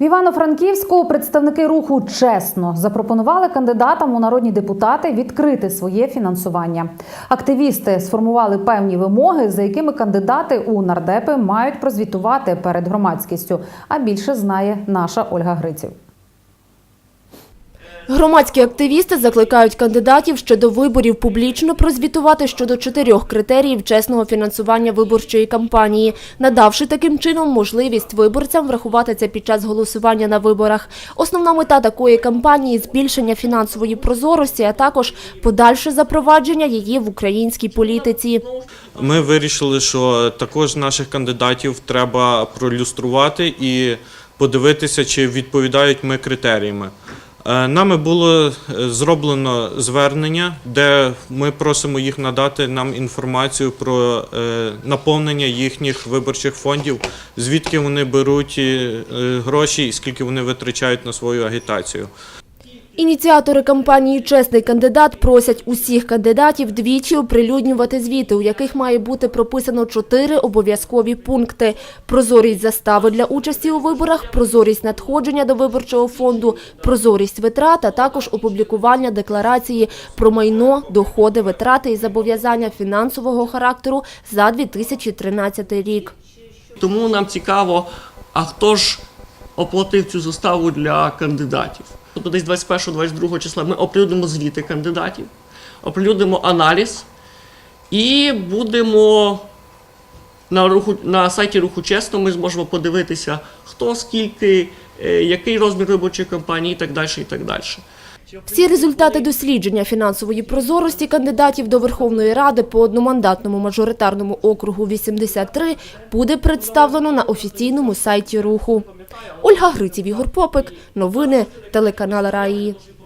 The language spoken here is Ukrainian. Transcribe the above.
В Івано-Франківську представники руху чесно запропонували кандидатам у народні депутати відкрити своє фінансування. Активісти сформували певні вимоги, за якими кандидати у нардепи мають прозвітувати перед громадськістю. А більше знає наша Ольга Гриців. Громадські активісти закликають кандидатів ще до виборів публічно прозвітувати щодо чотирьох критеріїв чесного фінансування виборчої кампанії, надавши таким чином можливість виборцям врахувати це під час голосування на виборах. Основна мета такої кампанії збільшення фінансової прозорості, а також подальше запровадження її в українській політиці. Ми вирішили, що також наших кандидатів треба пролюструвати і подивитися, чи відповідають ми критеріями. Е, Нами було е, зроблено звернення, де ми просимо їх надати нам інформацію про е, наповнення їхніх виборчих фондів, звідки вони беруть гроші і скільки вони витрачають на свою агітацію. Ініціатори кампанії Чесний кандидат просять усіх кандидатів двічі оприлюднювати звіти, у яких має бути прописано чотири обов'язкові пункти: прозорість застави для участі у виборах, прозорість надходження до виборчого фонду, прозорість витрат, а також опублікування декларації про майно, доходи, витрати і зобов'язання фінансового характеру за 2013 рік. Тому нам цікаво, а хто ж оплатив цю заставу для кандидатів. Тобто десь 21-22 числа ми оприлюднимо звіти кандидатів, оприлюднимо аналіз і будемо на, руху, на сайті Руху Чесно ми зможемо подивитися, хто скільки, е, який розмір виборчої кампанії і так далі. І так далі. Всі результати дослідження фінансової прозорості кандидатів до Верховної Ради по одномандатному мажоритарному округу 83 буде представлено на офіційному сайті руху. Ольга Гриців, Ігор Попик. Новини телеканал Раї.